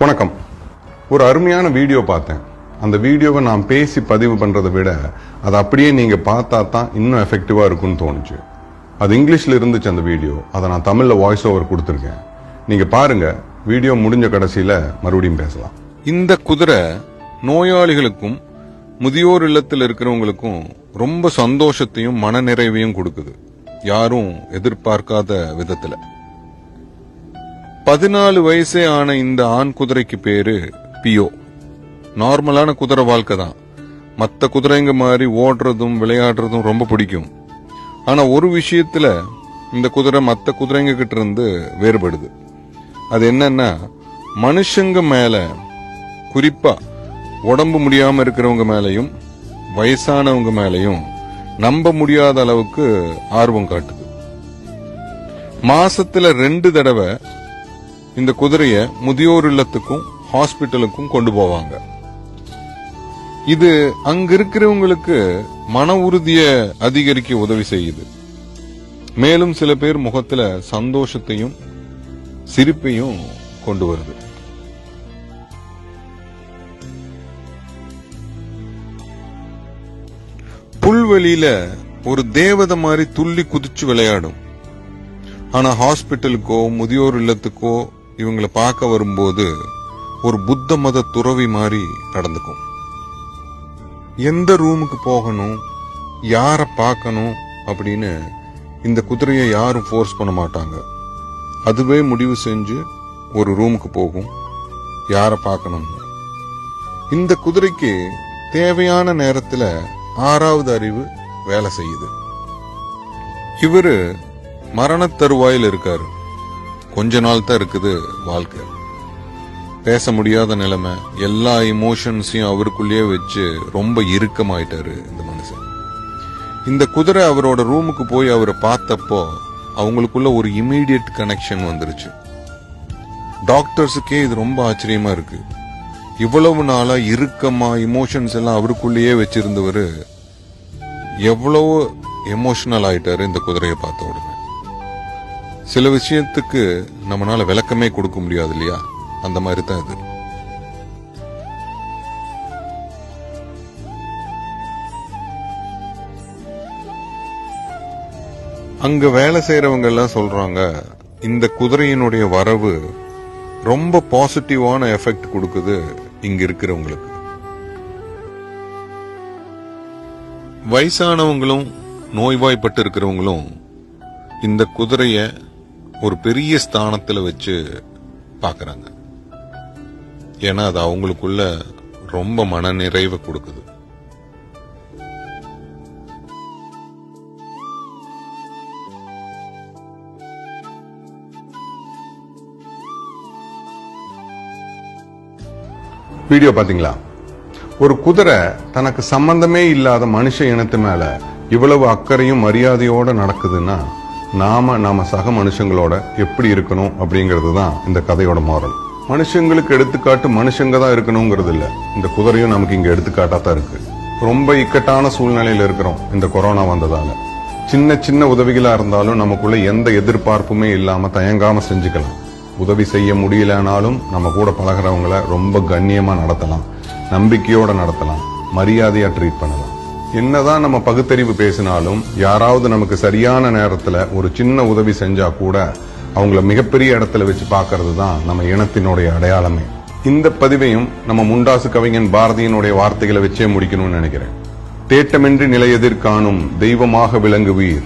வணக்கம். ஒரு அருமையான வீடியோ பார்த்தேன். அந்த வீடியோவை நான் பேசி பதிவு பண்ணுறதை விட அதை அப்படியே நீங்கள் பார்த்தா தான் இன்னும் எஃபெக்டிவாக இருக்கும்னு தோணுச்சு. அது இங்கிலீஷில் இருந்துச்சு அந்த வீடியோ. அதை நான் தமிழில் வாய்ஸ் ஓவர் கொடுத்துருக்கேன். நீங்கள் பாருங்கள் வீடியோ முடிஞ்ச கடைசியில் மறுபடியும் பேசலாம். இந்த குதிரை நோயாளிகளுக்கும் முதியோர் இல்லத்தில் இருக்கிறவங்களுக்கும் ரொம்ப சந்தோஷத்தையும் மனநிறைவையும் கொடுக்குது. யாரும் எதிர்பார்க்காத விதத்தில். பதினாலு வயசே ஆன இந்த ஆண் குதிரைக்கு பேரு பியோ. நார்மலான குதிரை வாழ்க்கை தான். மற்ற குதிரைங்க மாதிரி ஓடுறதும் விளையாடுறதும் ரொம்ப பிடிக்கும். ஆனா ஒரு விஷயத்துல இந்த குதிரை மற்ற குதிரைங்க கிட்ட இருந்து வேறுபடுது. அது என்னன்னா மனுஷங்க மேல குறிப்பா உடம்பு முடியாம இருக்கிறவங்க மேலையும் வயசானவங்க மேலையும் நம்ப முடியாத அளவுக்கு ஆர்வம் காட்டுது. மாசத்துல ரெண்டு தடவை இந்த குதிரைய முதியோர் இல்லத்துக்கும் ஹாஸ்பிட்டலுக்கும் கொண்டு போவாங்க. இது அங்க இருக்கிறவங்களுக்கு மன உறுதிய அதிகரிக்க உதவி செய்யுது. மேலும் சில பேர் முகத்துல சந்தோஷத்தையும் சிரிப்பையும் கொண்டு வருது. புல்வெளியில ஒரு தேவதை மாதிரி துள்ளி குதிச்சு விளையாடும். ஆனா ஹாஸ்பிட்டலுக்கோ முதியோர் இல்லத்துக்கோ இவங்களை பார்க்க வரும்போது ஒரு புத்த மத துறவி மாதிரி நடந்துக்கும். எந்த ரூமுக்கு போகணும் யாரை பார்க்கணும் அப்படின்னு இந்த குதிரையை யாரும் ஃபோர்ஸ் பண்ண மாட்டாங்க. அதுவே முடிவு செஞ்சு ஒரு ரூமுக்கு போகும் யாரை பார்க்கணும்னு. இந்த குதிரைக்கு தேவையான நேரத்துல ஆறாவது அறிவு வேலை செய்யுது. இவரு மரண தருவாயில் இருக்காரு. கொஞ்ச நாள் தான் இருக்குது வாழ்க்கை. பேச முடியாத நிலைமை எல்லா இமோஷன்ஸையும் அவருக்குள்ளேயே வச்சு ரொம்ப இறுக்கமாயிட்டாரு இந்த மனுஷன். இந்த குதிரை அவரோட ரூமுக்கு போய் அவரை பார்த்தப்போ அவங்களுக்குள்ள ஒரு இமீடியட் கனெக்ஷன் வந்துருச்சு. டாக்டர்ஸுக்கே இது ரொம்ப ஆச்சரியமா இருக்கு. இவ்வளவு நாளா இறுக்கமா இமோஷன்ஸ் எல்லாம் அவருக்குள்ளேயே வச்சிருந்தவர் எவ்வளவு எமோஷனல் ஆயிட்டாரு இந்த குதிரையை பார்த்த உடனே. சில விஷயத்துக்கு நம்மளால விளக்கமே கொடுக்க முடியாது இல்லையா? அந்த மாதிரி தான் இது. அங்க வேலை செய்யறவங்க எல்லாம் சொல்றாங்க இந்த குதிரையினுடைய வரவு ரொம்ப பாசிட்டிவான எஃபெக்ட் கொடுக்குது இங்க இருக்கிறவங்களுக்கு. வயசானவங்களும் நோய்வாய்ப்பட்டு இருக்கிறவங்களும் இந்த குதிரையை ஒரு பெரிய ஸ்தானத்துல வச்சு பாக்குறாங்க. ஏன்னா அது அவங்களுக்குள்ள ரொம்ப மன நிறைவை கொடுக்குது. வீடியோ பாத்தீங்களா? ஒரு குதிரை தனக்கு சம்பந்தமே இல்லாத மனுஷ இனத்து மேல இவ்வளவு அக்கறையும் மரியாதையோட நடக்குதுன்னா நாம நாம சக மனுஷங்களோட எப்படி இருக்கணும் அப்படிங்கிறது தான் இந்த கதையோட மாறல். மனுஷங்களுக்கு எடுத்துக்காட்டு மனுஷங்க தான் இருக்கணுங்கிறது இல்ல. இந்த குதிரையும் நமக்கு இங்க எடுத்துக்காட்டா தான் இருக்கு. ரொம்ப இக்கட்டான சூழ்நிலையில இருக்கிறோம் இந்த கொரோனா வந்ததால. சின்ன சின்ன உதவிகளா இருந்தாலும் நமக்குள்ள எந்த எதிர்பார்ப்புமே இல்லாம தயங்காம செஞ்சுக்கலாம். உதவி செய்ய முடியலனாலும் நம்ம கூட பழகிறவங்கள ரொம்ப கண்ணியமா நடத்தலாம். நம்பிக்கையோட நடத்தலாம். மரியாதையா ட்ரீட் பண்ணலாம். என்னதான் நம்ம பகுத்தறிவு பேசினாலும் யாராவது நமக்கு சரியான நேரத்துல ஒரு சின்ன உதவி செஞ்சா கூட அவங்கள மிகப்பெரிய இடத்துல வச்சு பார்க்கிறது தான் நம்ம இனத்தினுடைய அடையாளமே. இந்த பதிவையும் நம்ம முண்டாசு கவிஞன் பாரதியினுடைய வார்த்தைகளை வச்சே முடிக்கணும்னு நினைக்கிறேன். தேட்டமின்றி நிலையெதிர் காணும் தெய்வமாக விளங்குவீர்.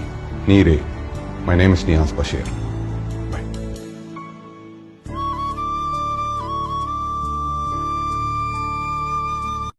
நீரே. My name is Niyas Basheer